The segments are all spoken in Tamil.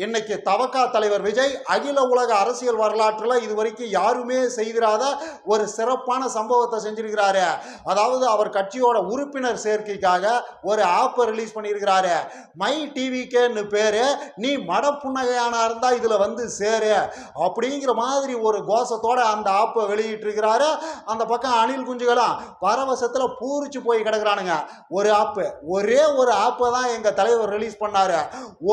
இன்னைக்கு தவக்கா தலைவர் விஜய் அகில உலக அரசியல் வரலாற்றில் இது வரைக்கும் யாருமே செய்திராத ஒரு சிறப்பான சம்பவத்தை செஞ்சிருக்கிறாரு. அதாவது அவர் கட்சியோட உறுப்பினர் சேர்க்கைக்காக ஒரு ஆப்பை ரிலீஸ் பண்ணியிருக்கிறாரு. மை டிவிக்கேன்னு பேர் நீ மடப்புன்னகையானா இருந்தால் இதில் வந்து சேரு அப்படிங்கிற மாதிரி ஒரு கோஷத்தோட அந்த ஆப்பை வெளியிட்டிருக்கிறாரு. அந்த பக்கம் அணில் குஞ்சுகளும் பரவசத்தில் பூரிச்சு போய் கிடக்குறானுங்க. ஒரு ஆப்பு ஒரே ஒரு ஆப்பை தான் எங்கள் தலைவர் ரிலீஸ் பண்ணாரு.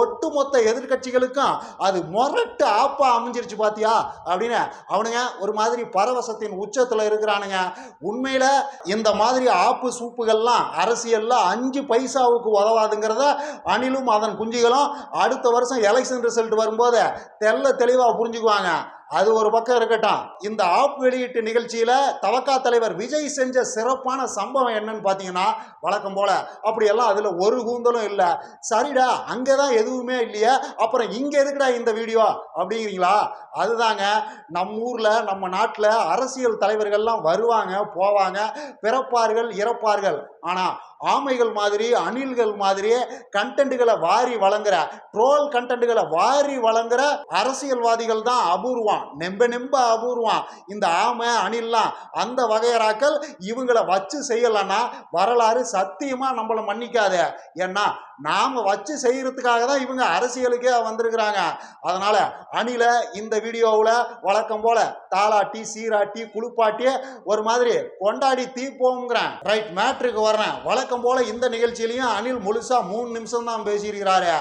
ஒட்டுமொத்த கட்சிகளுக்கும் அது முரட்டு ஆப்பா அமைஞ்சிருச்சு பாத்தியா? அப்படின்னு அவனுங்க ஒரு மாதிரி பரவசத்தின் உச்சத்துல இருக்கிறானுங்க. உண்மையில இந்த மாதிரி ஆப்பு சூப்புகள்லாம் அரசியல்ல அஞ்சு பைசாவுக்கு உதவாதுங்கிறத அணிலும் அதன் குஞ்சுகளும் அடுத்த வருஷம் எலெக்ஷன் ரிசல்ட் வரும்போது தெல்ல தெளிவா புரிஞ்சுக்குவாங்க. அது ஒரு பக்கம் இருக்கட்டும். இந்த ஆப் வெளியீட்டு நிகழ்ச்சியில தவக்கா தலைவர் விஜய் செஞ்ச சிறப்பான சம்பவம் என்னன்னு பார்த்தீங்கன்னா வழக்கம் போல அப்படியெல்லாம் அதுல ஒரு கூந்தலும் இல்லை. சரிடா அங்கதான் எதுவுமே இல்லையே அப்புறம் இங்க எதுக்குடா இந்த வீடியோ அப்படிங்கிறீங்களா? அதுதாங்க நம்ம ஊர்ல நம்ம நாட்டில் அரசியல் தலைவர்கள்லாம் வருவாங்க போவாங்க பிறப்பார்கள் இறப்பார்கள். ஆனா ஆமைகள் மாதிரி அணில்கள் மாதிரி கண்டென்ட்டுகளை வாரி வழங்குற ட்ரோல் கண்டென்ட்டுகளை வாரி வழங்குற அரசியல்வாதிகள் தான் அபூர்வம். நெம்ப நெம்ப அபூர்வம். இந்த ஆமை அணில்லாம் அந்த வகையராக்கள் இவங்களை வச்சு செய்யலைன்னா வரலாறு சத்தியமா நம்மளை மன்னிக்காது. ஏன்னா நாம வச்சு செய்யறதுக்காக தான் இவங்க அரசியலுக்கே வந்திருக்கிறாங்க. அதனால அணில இந்த வீடியோவில் வழக்கம் போல தாளாட்டி சீராட்டி குளிப்பாட்டி ஒரு மாதிரி கொண்டாடி தீப்போங்கிறேன் ரைட் மேட்ருக்கு வர்றேன். வழக்கம் போல இந்த நிகழ்ச்சியிலையும் அணில் முழுசா மூணு நிமிஷம் தான் பேசியிருக்கிறாரு.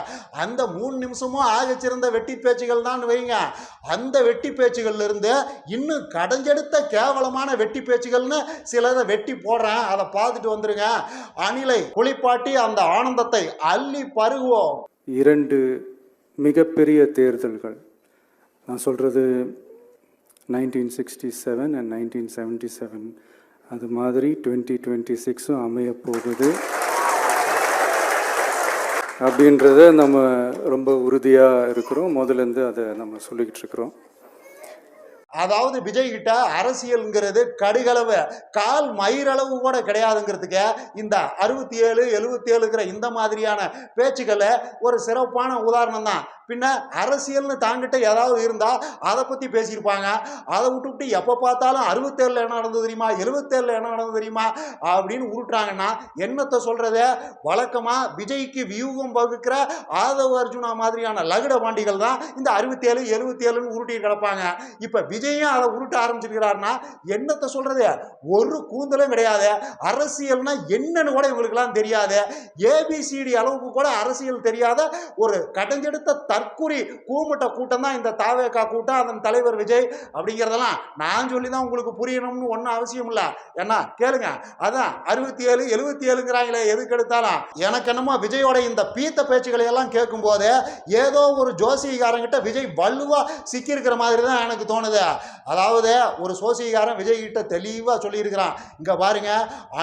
அந்த மூணு நிமிஷமும் ஆகச்சிருந்த வெட்டி பேச்சுகள் தான் வைங்க. அந்த வெட்டி பேச்சுகள்ல இருந்து இன்னும் கடைஞ்செடுத்த கேவலமான வெட்டி பேச்சுகள்னு சிலதை வெட்டி போடுறேன். அதை பார்த்துட்டு வந்துருங்க. அணிலை குளிப்பாட்டி அந்த ஆனந்தத்தை அள்ளி பருகுவோம். இரண்டு மிகப்பெரிய தேர்தல்கள். நான் சொல்கிறது nineteen sixty seven and nineteen seventy seven அது மாதிரி டுவெண்ட்டி டுவெண்ட்டி சிக்ஸும் அமைய போகுது. அப்படின்றத நம்ம ரொம்ப உறுதியாக இருக்கிறோம். முதலேருந்து அதை நம்ம சொல்லிக்கிட்டு இருக்கிறோம். அதாவது விஜய் கிட்ட அரசியல்ங்கிறது கடுகளவு. கால் மயிரளவு கூட கிடையாதுங்கிறதுக்கு இந்த அறுபத்தி ஏழு எழுபத்தி ஏழுங்கிற இந்த மாதிரியான பேச்சுக்களை ஒரு சிறப்பான உதாரணம் தான் பின்ன அரசியல்னு தாங்கிட்ட ஏதாவது இருந்தால் அதை பற்றி பேசியிருப்பாங்க. அதை விட்டுவிட்டு எப்போ பார்த்தாலும் அறுபத்தேழில் என்ன நடந்தது தெரியுமா? எழுபத்தேழில் என்ன நடந்தது தெரியுமா? அப்படின்னு உருட்டுறாங்கன்னா என்னத்தை சொல்கிறத வழக்கமாக விஜய்க்கு வியூகம் வகுக்கிற ஆதவ அர்ஜுனா மாதிரியான லகுட பாண்டிகள் தான் இந்த அறுபத்தேழு எழுபத்தேழுன்னு உருட்டி கிடப்பாங்க. இப்போ விஜயும் அதை உருட்ட ஆரம்பிச்சிருக்கிறாருன்னா என்னத்தை சொல்கிறது ஒரு கூந்தலும் கிடையாது. அரசியல்னா என்னன்னு கூட இவங்களுக்குலாம் தெரியாது. ஏபிசிடி அளவுக்கு கூட அரசியல் தெரியாத ஒரு கடைஞ்செடுத்த தற்குறி கூமுட்ட கூட்டம் தான் இந்த தாவேக்கா கூட்டம் அதன் தலைவர் விஜய் அப்படிங்கிறதெல்லாம் நான் சொல்லி தான் உங்களுக்கு புரியணும்னு ஒன்றும் அவசியம் இல்லை. என்ன கேளுங்க அதான் அறுபத்தி ஏழு எழுபத்தி ஏழுங்கிறாங்களே எதுக்கு எடுத்தாலும். எனக்கு என்னமோ விஜயோட இந்த பீத்த பேச்சுக்களை எல்லாம் கேட்கும்போது ஏதோ ஒரு ஜோசிகாரங்கிட்ட விஜய் வலுவாக சிக்கியிருக்கிற மாதிரி தான் எனக்கு தோணுது. அதாவது ஒரு சோசிகாரன் விஜய் கிட்ட தெளிவாக சொல்லியிருக்கிறான். இங்கே பாருங்க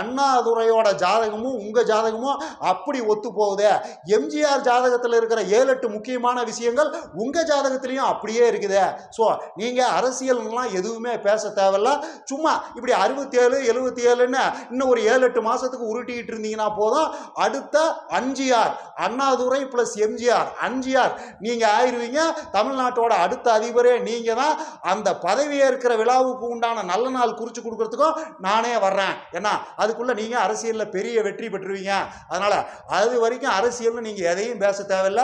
அண்ணாதுரையோட ஜாதகமும் உங்கள் ஜாதகமும் அப்படி ஒத்து போகுது எம்ஜிஆர் ஜாதகத்தில் இருக்கிற ஏழு எட்டு முக்கியமான விஷயங்கள் உங்கள் ஜாதகத்திலையும் அப்படியே இருக்குது. ஸோ நீங்கள் அரசியல்லாம் எதுவுமே பேச தேவையில்ல. சும்மா இப்படி அறுபத்தேழு எழுபத்தி ஏழுன்னு இன்னும் ஒரு ஏழு எட்டு மாதத்துக்கு உருட்டிக்கிட்டு இருந்தீங்கன்னா போதும். அடுத்த அஞ்சிஆர் அண்ணாதுரை ப்ளஸ் எம்ஜிஆர் அஞ்சிஆர் நீங்கள் ஆயிருவீங்க. தமிழ்நாட்டோட அடுத்த அதிபரே நீங்கள் தான் அந்த பதவியேற்கிற விழாவுக்கு உண்டான நல்ல நாள் குறித்து கொடுக்கறதுக்கும் நானே வர்றேன். ஏன்னா அதுக்குள்ளே நீங்கள் அரசியலில் பெரிய வெற்றி பெற்றுவீங்க. அதனால் அது வரைக்கும் அரசியல்னு நீங்கள் எதையும் பேச தேவையில்ல.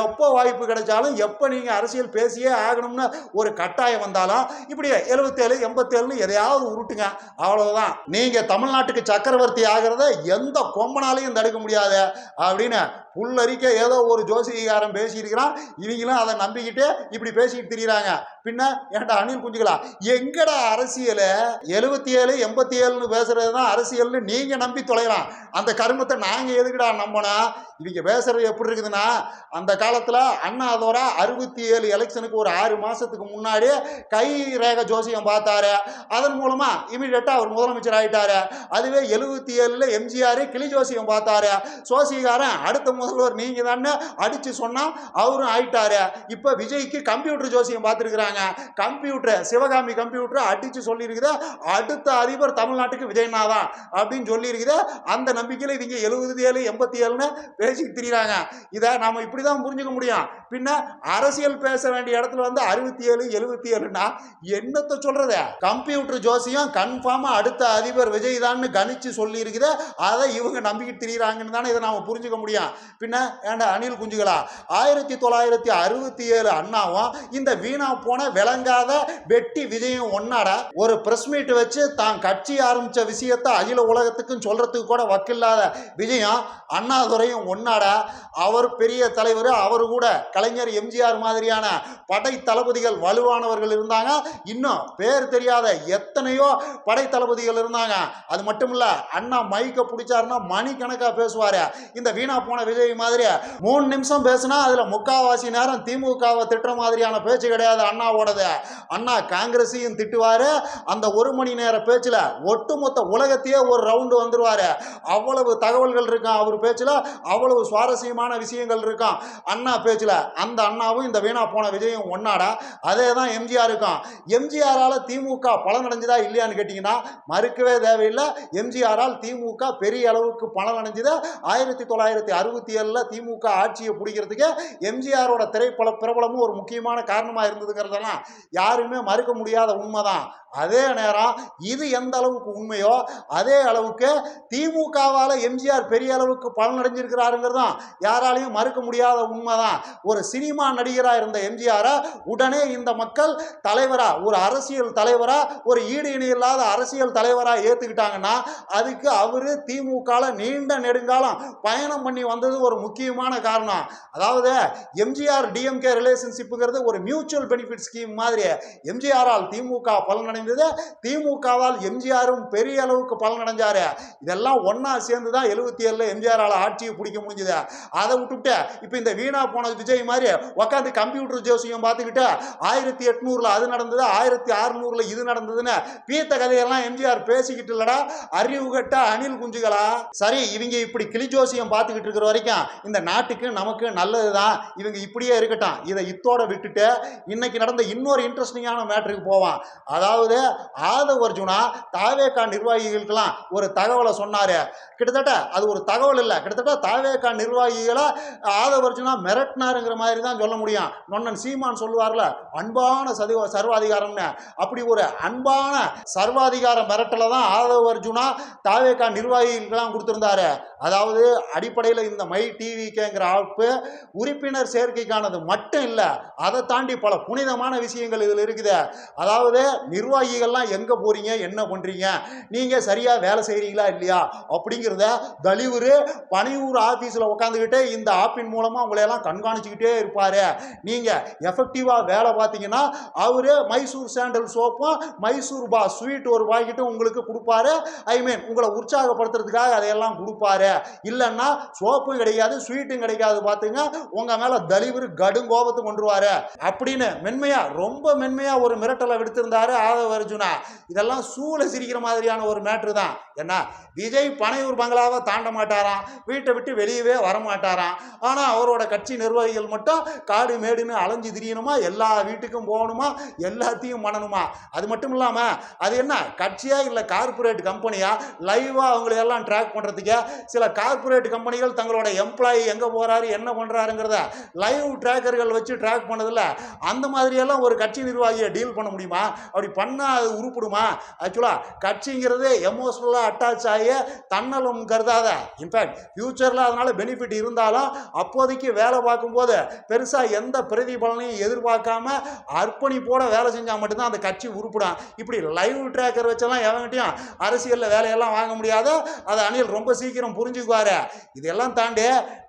எப்போ வாய்ப்பு கிடைச்சாலும் எப்போ நீங்கள் அரசியல் பேசியே ஆகணும்னு ஒரு கட்டாயம் வந்தாலும் இப்படி எழுபத்தேழு எண்பத்தேழுன்னு எதையாவது உருட்டுங்க. அவ்வளவுதான். நீங்கள் தமிழ்நாட்டுக்கு சக்கரவர்த்தி ஆகிறத எந்த கொம்பனாலையும் தடுக்க முடியாது அப்படின்னு புல்லறிக்க ஏதோ ஒரு ஜோசிகாரன் பேசியிருக்கிறான். இவங்களும் அதை நம்பிக்கிட்டு இப்படி பேசிக்கிட்டு திரியிறாங்க. பின்ன ஏன்டா அணில் குஞ்சுகளா? எங்கடா அரசியல்? எழுபத்தி ஏழு எண்பத்தி ஏழுன்னு பேசுறது தான் அரசியல்னு நீங்கள் நம்பி தொலைலாம் அந்த கருமத்தை நாங்கள் எதுக்குடா நம்பினா? இவங்க பேசுறது எப்படி இருக்குதுன்னா அந்த காலத்தில் அண்ணாதோட அறுபத்தி ஏழு எலெக்ஷனுக்கு ஒரு ஆறு மாதத்துக்கு முன்னாடி கை ரேக ஜோசியம் பார்த்தாரு. அதன் மூலமாக இமீடியட்டாக அவர் முதலமைச்சர் ஆயிட்டாரு. அதுவே எழுபத்தி ஏழில் எம்ஜிஆர் கிளி ஜோசியம் பார்த்தாரு. சோசிகாரன் அடுத்த முதல்வர் நீங்க தானே அடித்து சொன்னால் அவரும் ஆயிட்டாரு. இப்போ விஜய்க்கு கம்ப்யூட்டர் ஜோசியம் பார்த்துருக்குறாங்க. கம்ப்யூட்டர் சிவகாமி கம்ப்யூட்டர் அடித்து சொல்லியிருக்குது. அடுத்த அதிபர் தமிழ்நாட்டுக்கு விஜய்னா தான் அப்படின்னு சொல்லியிருக்குது. அந்த நம்பிக்கையில் இவங்க எழுபது ஏழு எண்பத்தி ஏழுன்னு பேசிக்கிட்டு திரியிறாங்க. இதை நாம இப்படி தான் புரிஞ்சுக்க முடியும். பின்ன அரசியல் பேச வேண்டிய இடத்துல வந்து அறுபத்தி ஏழு எழுபத்தி ஏழுனா என்னத்தை சொல்றது? கம்ப்யூட்டர் ஜோசியம் கன்ஃபார்மா அடுத்த அதிபர் விஜய் தான் கணிச்சு சொல்லி இருக்குது அதை இவங்க நம்பிக்கிட்டு திரியிறாங்கன்னு தானே இதை நாம புரிஞ்சுக்க முடியும். பின்ன ஏண்டா அணில் குஞ்சுகளா? ஆயிரத்தி தொள்ளாயிரத்தி அறுபத்தி ஏழு அண்ணாவும் இந்த வீணா போன விளங்காத வெட்டி விஜயும் ஒன்னாட ஒரு பிரஸ் மீட் வச்சு தான் கட்சி ஆரம்பிச்ச விஷயத்த அகில உலகத்துக்கும் சொல்றதுக்கு கூட வக்கில்லாத விஜயம் அண்ணாதுரையும் ஒன்னாட அவர் பெரிய தலைவர் அவர் கூட கலைஞர் எம்ஜிஆர் மாதிரியான படை தளபதிகள் வலுவானவர்கள் இருந்தாங்க. இன்னும் பேர் தெரியாத எத்தனையோ படை தளபதிகள் இருந்தாங்க. அது மட்டும் இல்ல அண்ணா மைக்க பிடிச்சாருன்னா மணிக்கணக்கா பேசுவாரு. இந்த வீணா போன விஜய் மாதிரி மூணு நிமிஷம் பேசினா அதுல முக்காவாசி நேரம் திமுகவை திட்டுற மாதிரியான பேச்சு கிடையாது அண்ணாவோடது. அண்ணா காங்கிரஸையும் திட்டுவாரு. அந்த ஒரு மணி நேர பேச்சுல ஒட்டுமொத்த உலகத்தையே ஒரு ரவுண்டு வந்துருவாரு. அவ்வளவு தகவல்கள் இருக்கும் அவர் பேச்சுல. அவ்வளவு சுவாரஸ்யமான விஷயங்கள் இருக்கும். அண்ணா பேச்சுல அந்த அண்ணாவும் இந்த வீணா போன விஜயும் ஒன்னாடா? அதே தான் எம்ஜிஆர் இருக்கும் திமுக பலன் அடைஞ்சதா இல்லையான்னு கேட்டிங்கன்னா மறுக்கவே தேவையில்லை. எம்ஜிஆரால் திமுக பெரிய அளவுக்கு பலன் அடைஞ்சது ஆயிரத்தி தொள்ளாயிரத்தி அறுபத்தி ஏழில் திமுக ஆட்சியை பிடிக்கிறதுக்கு எம்ஜிஆரோட திரைப்பட பிரபலமும் ஒரு முக்கியமான காரணமாக இருந்ததுங்கிறதெல்லாம் யாருமே மறுக்க முடியாத உண்மைதான். அதே நேரம் இது எந்த அளவுக்கு உண்மையோ அதே அளவுக்கு திமுகவால் எம்ஜிஆர் பெரிய அளவுக்கு பலனடைஞ்சிருக்கிறாருங்கிறதும் யாராலையும் மறுக்க முடியாத உண்மைதான். ஒரு ஒரு சினிமா நடிகராக இருந்த எம்ஜிஆரா உடனே இந்த மக்கள் தலைவரா ஒரு அரசியல் தலைவரா ஒரு ஈடு இணை இல்லாத அரசியல் தலைவரா ஏத்துக்கிட்டாங்கன்னா அதுக்கு அவரு திமுகல நீண்ட நெடுங்காலம் பயணம் பண்ணி வந்தது ஒரு முக்கியமான காரணம். அதாவது எம்ஜிஆர் டிஎம்கே ரிலேஷன்ஷிப்புங்கிறது ஒரு மியூச்சுவல் பெனிஃபிட் ஸ்கீம் மாதிரி எம்ஜிஆரால் திமுக பலனடைந்தது திமுகவால் எம்ஜிஆரும் பெரிய அளவுக்கு பலனடைஞ்சாரு. இதெல்லாம் ஒன்னா சேர்ந்து தான் எழுபத்தி ஏழுல எம்ஜிஆரால் ஆட்சியை பிடிக்க முடிஞ்சது. அதை விட்டுவிட்டு இப்போ இந்த வீணா போன விஜய் மாதிரி உட்காந்து கம்ப்யூட்டர் ஜோசியம் பார்த்துக்கிட்டு ஆயிரத்தி எட்நூறுல அது நடந்தது? ஆயிரத்தி அறுநூறுல இது நடந்ததுன்னு பீத்த கதையெல்லாம் எம்ஜிஆர் பேசிக்கிட்டு இல்லடா. அறிவு கட்ட அணில் குஞ்சுகளா? சரி இவங்க இப்படி கிளி ஜோசியம் பார்த்துக்கிட்டு இருக்கிற வரைக்கும் இந்த நாட்டுக்கு நமக்கு நல்லதுதான். இவங்க இப்படியே இருக்கட்டும். இதை இத்தோட விட்டுட்டு இன்னைக்கு நடந்த இன்னொரு இன்ட்ரெஸ்டிங்கான மேட்ருக்கு போவான் அதாவது ஆதவ அர்ஜுனா தாவேக்கா நிர்வாகிகளுக்கெல்லாம் ஒரு தகவலை சொன்னாரு. கிட்டத்தட்ட அது ஒரு தகவல் இல்லை. கிட்டத்தட்ட தாவேக்கா நிர்வாகிகளை ஆதவ அர்ஜுனா மிரட்டினாருங்கிற மாதிரி தான் சொல்ல முடியும். நொன்னன் சீமான் சொல்லுவார்ல அன்பான சதி சர்வாதிகாரம்னு. அப்படி ஒரு அன்பான சர்வாதிகார மிரட்டலை தான் ஆதவ அர்ஜுனா தாவேக்கா நிர்வாகிகளுக்கெல்லாம் கொடுத்துருந்தாரு. அதாவது அடிப்படையில் இந்த மை டிவிக்கேங்கிற ஆப்பு உறுப்பினர் சேர்க்கைக்கானது மட்டும் இல்லை அதை தாண்டி பல புனிதமான விஷயங்கள் இதில் இருக்குது. அதாவது நிர்வாகிகள்லாம் எங்கே போறீங்க என்ன பண்ணுறீங்க நீங்கள் சரியாக வேலை செய்கிறீங்களா இல்லையா அப்படிங்கிறத தலிவுரு பனையூர் ஆஃபீஸில் உட்காந்துக்கிட்டு இந்த ஆப்பின் மூலமாக உங்களையெல்லாம் கண்காணிச்சுக்கிட்டே இருப்பார். நீங்கள் எஃபெக்டிவாக வேலை பார்த்தீங்கன்னா அவர் மைசூர் சாண்டல் சோப்பும் மைசூர் பா ஸ்வீட் ஒரு பாக்கெட்டும் உங்களுக்கு கொடுப்பாரு. ஐ மீன் உங்களை உற்சாகப்படுத்துறதுக்காக அதையெல்லாம் கொடுப்பாரு. இல்லைன்னா சோப்பும் கிடைக்காது ஸ்வீட்டும் கிடைக்காது பார்த்துங்க உங்கள் மேலே தலிவர் கடும் கோபத்தை கொண்டுருவாரு அப்படின்னு மென்மையா ரொம்ப மென்மையா ஒரு மிரட்டலை விடுத்திருந்தாரு ஆதவ அர்ஜுனா. இதெல்லாம் சூழ சிரிக்கிற மாதிரியான ஒரு மேட்ரு தான். என்ன? விஜய் பனையூர் பங்களாவை தாண்ட மாட்டாராம். வீட்டை விட்டு வெளியவே வர மாட்டாராம் ஆனால் அவரோட கட்சி நிர்வாகிகள் மட்டும் காடு மேடுன்னு அலைஞ்சு திரியணுமா? எல்லா வீட்டுக்கும் போகணுமா? எல்லாத்தையும் பண்ணணுமா? அது மட்டும் இல்லாமல் அது என்ன? கட்சியா இல்லை கார்ப்பரேட் கம்பெனியா லைவாக அவங்களை எல்லாம் ட்ராக் பண்ணுறதுக்கே சில கார்ப்பரேட் கம்பெனிகள் தங்களோட எம்ப்ளாயி எங்கே போகிறாரு என்ன பண்ணுறாருங்கிறத லைவ் ட்ராக்கர்கள் வச்சு ட்ராக் பண்ணதில்ல அந்த மாதிரியெல்லாம் ஒரு கட்சி நிர்வாகியை டீல் பண்ண முடியுமா? அப்படி பண்ணால் அது உருப்பிடுமா? ஆக்சுவலாக கட்சிங்கிறது எமோஷ்னலாக அட்டாச் ஆகி தன்னலம் கருதாத இன்ஃபேக்ட் ஃப்யூச்சரில் அதனால் பெனிஃபிட் இருந்தாலும் அப்போதைக்கு வேலை பார்க்கும்போது பெருசாக எந்த பிரதிபலனையும் எதிர்பார்க்காம அர்ப்பணிப்போட வேலை செஞ்சால் மட்டும்தான் அந்த கட்சி உருப்பிடும். இப்படி லைவ் ட்ராக்கர் வச்செல்லாம் எவங்கிட்டையும் அரசியலில் வேலையெல்லாம் வாங்க முடியாது அதை அணில் ரொம்ப சீக்கிரம் புரிஞ்சுக்குவாரு. இதெல்லாம் தாண்டி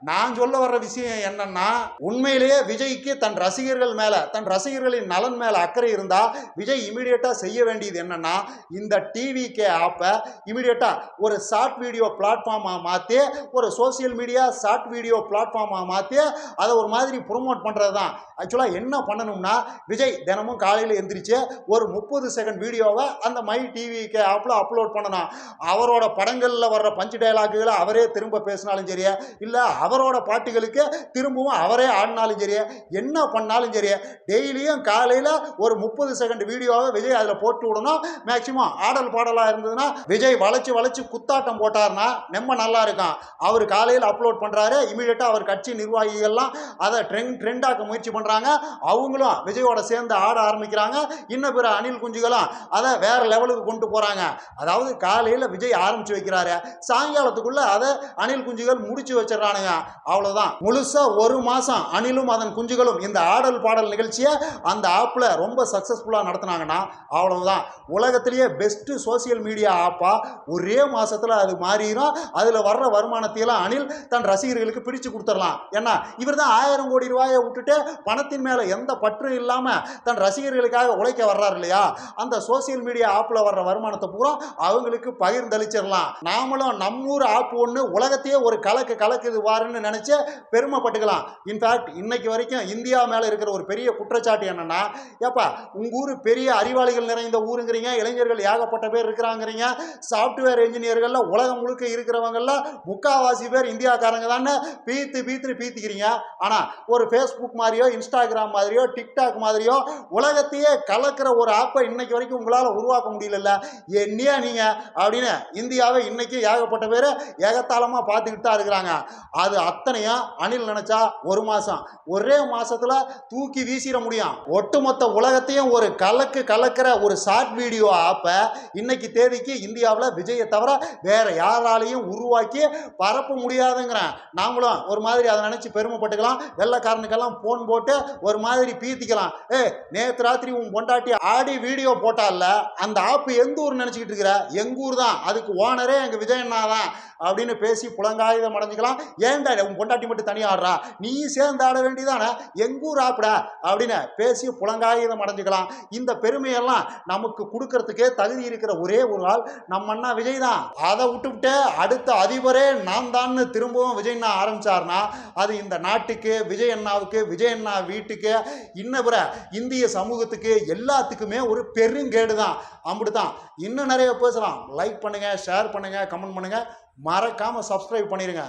நான் சொல்ல வர்ற விஷயம் என்னன்னா உண்மையிலேயே விஜய்க்கு தன் ரசிகர்கள் மேலே தன் ரசிகர்களின் நலன் மேலே அக்கறை இருந்தால் விஜய் இமீடியட்டாக செய்ய வேண்டியது என்னன்னா இந்த டிவிகே ஆப்பை இமீடியட்டாக ஒரு ஷார்ட் வீடியோ பிளாட்ஃபார்மாக மாற்றி ஒரு சோசியல் மீடியா ஷார்ட் வீடியோ பிளாட்ஃபார்மாக மாற்றி அதை ஒரு மாதிரி ப்ரொமோட் பண்ணுறது தான் ஆக்சுவலாக என்ன பண்ணணும்னா விஜய் தினமும் காலையில் எந்திரிச்சு ஒரு முப்பது செகண்ட் வீடியோவை அந்த மை டிவிக்கு ஆப்பில் அப்லோட் பண்ணணும் அவரோட படங்களில் வர்ற பஞ்சு டைலாக்குகளை அவரே திரும்ப பேசினாலும் சரி இல்லை அவரோட பாட்டுகளுக்கு திரும்பவும் அவரே ஆடினாலும் சரி என்ன பண்ணாலும் சரி டெய்லியும் காலையில் ஒரு முப்பது செகண்ட் வீடியோவை விஜய் அதில் போட்டு விடணும். மேக்சிமம் ஆடல் பாடலாக இருந்ததுன்னா விஜய் வளைச்சு வளைச்சு குத்தாட்டம் போட்டார்னா நம்ம நல்லா இருக்கும். அவர் காலையில் அப்லோட் பண்ணுறாரு இமீடியட்டாக அவர் கட்சி நிர்வாகிகள்லாம் அதை அதை ட்ரெண்ட் ட்ரெண்டாக்க முயற்சி பண்ணுறாங்க அவங்களும் விஜயோட சேர்ந்து ஆட ஆரம்பிக்கிறாங்க. இன்னும் பிற அணில் குஞ்சுகளும் அதை வேற லெவலுக்கு கொண்டு போகிறாங்க அதாவது காலையில் விஜய் ஆரம்பிச்சு வைக்கிறாரு. சாயங்காலத்துக்குள்ளே அதை அணில் குஞ்சுகள் முடிச்சு வச்சிடறானுங்க. அவ்வளோதான் முழுசாக ஒரு மாதம் அணிலும் அதன் குஞ்சுகளும் இந்த ஆடல் பாடல் நிகழ்ச்சியை அந்த ஆப்பில் ரொம்ப சக்ஸஸ்ஃபுல்லாக நடத்துனாங்கன்னா அவ்வளவுதான். உலகத்திலேயே பெஸ்ட்டு சோஷியல் மீடியா ஆப்பாக ஒரே மாதத்தில் அது மாறிடும் அதில் வர்ற வருமானத்தையெல்லாம் அணில் தன் ரசிகர்களுக்கு பிரித்து கொடுத்துடலாம். ஏன்னா இவர் தான் ஆயிரம் கோடி ரூபாயை விட்டுட்டு பணத்தின் மேலே எந்த பற்றும் இல்லாமல் தன் ரசிகர்களுக்காக உழைக்க வர்றாரு இல்லையா? அந்த சோஷியல் மீடியா ஆப்பில் வர்ற வருமானத்தை பூரா அவங்களுக்கு பகிர்ந்தளிச்சிடலாம். நாமளும் நம்மூர் ஆப் ஒன்று உலகத்தையே ஒரு கலக்கு கலக்குது வாருன்னு நினச்சி பெருமைப்பட்டுக்கலாம். இன்ஃபேக்ட் இன்னைக்கு வரைக்கும் இந்தியா மேலே இருக்கிற ஒரு பெரிய குற்றச்சாட்டு என்னென்னா ஏப்பா உங்கள் ஊர் பெரிய அறிவாளிகள் நிறைந்த ஊருங்கிறீங்க இளைஞர்கள் ஏகப்பட்ட பேர் இருக்கிறாங்கிறீங்க சாஃப்ட்வேர் இன்ஜினியர்களில் உலகம் முழுக்க இருக்கிறவங்களில் முக்காவாசி பேர் இந்தியாக்காரங்க தானே பீத்து பீத்துன்னு பீத்திக்கிறீங்க. ஆனால் ஒரு ஃபேஸ்புக் மாதிரியோ இன்ஸ்டாகிராம் மாதிரியோ டிக்டாக் மாதிரியோ உலகத்தையே கலக்கிற ஒரு ஆப்பை இன்னைக்கு வரைக்கும் உங்களால் உருவாக்க முடியல என்னையா நீங்கள் அப்படின்னு இந்தியாவை இன்னைக்கு ஏகப்பட்ட பேர் ஏகத்தாளமாக பார்த்துக்கிட்டு தான் இருக்கிறாங்க. அது அத்தனையும் அணில் நினைச்சா ஒரு மாதம் ஒரே மாசத்துல தூக்கி வீசிட முடியும். ஒட்டுமொத்த உலகத்தையும் ஒரு கலக்கு கலக்கிற ஒரு ஷார்ட் வீடியோ ஆப்பை இன்னைக்கு தேதிக்கு இந்தியாவில் விஜயை தவிர வேற யாராலையும் உருவாக்கி பரப்ப முடியாதுங்கிறேன். நாமளும் ஒரு மாதிரி அதை நினச்சி பெருமைப்பட்டுக்கலாம். வெள்ளக்காரனுக்கெல்லாம் ஃபோன் போட்டு ஒரு மாதிரி பீத்திக்கலாம். ஏ நேற்று ராத்திரி உன் பொண்டாட்டி ஆடி வீடியோ போட்டால அந்த ஆப்பு எந்த ஊர் நினச்சிக்கிட்டு இருக்கிற? எங்க ஊர் தான். அதுக்கு ஓனரே எங்கள் விஜயண்ணா தான். அப்படின்னு பேசி புலங்காயுதம் அடைஞ்சிக்கலாம். ஏன்டா உன் பொண்டாட்டி மட்டும் தனியாக ஆடுறா? நீ சேர்ந்து ஆட வேண்டியதானே? எங்கூர் ஆப்பிட? அப்படின்னு பேசி புலங்காயுதம் அடைஞ்சிக்கலாம். இந்த பெருமையெல்லாம் நமக்கு கொடுக்கறதுக்கே தகுதி இருக்கிற ஒரே ஒரு ஆள் நம்ம அண்ணா விஜய் தான். அதை விட்டுவிட்டு அடுத்த அதிபரே நான் தான்னு திரும்பவும் விஜய் அண்ணா ஆரம்பிச்சார்னா அது இந்த நாட்டுக்கு விஜய் அண்ணாவுக்கு விஜய் அண்ணா வீட்டுக்கு இன்னும் பிற இந்திய சமூகத்துக்கு எல்லாத்துக்குமே ஒரு பெருங்கேடு தான் அப்படித்தான் இன்னும் நிறைய பேசலாம். லைக் பண்ணுங்க ஷேர் பண்ணுங்க கமெண்ட் பண்ணுங்க. மறக்காமல் சப்ஸ்கிரைப் பண்ணிடுங்க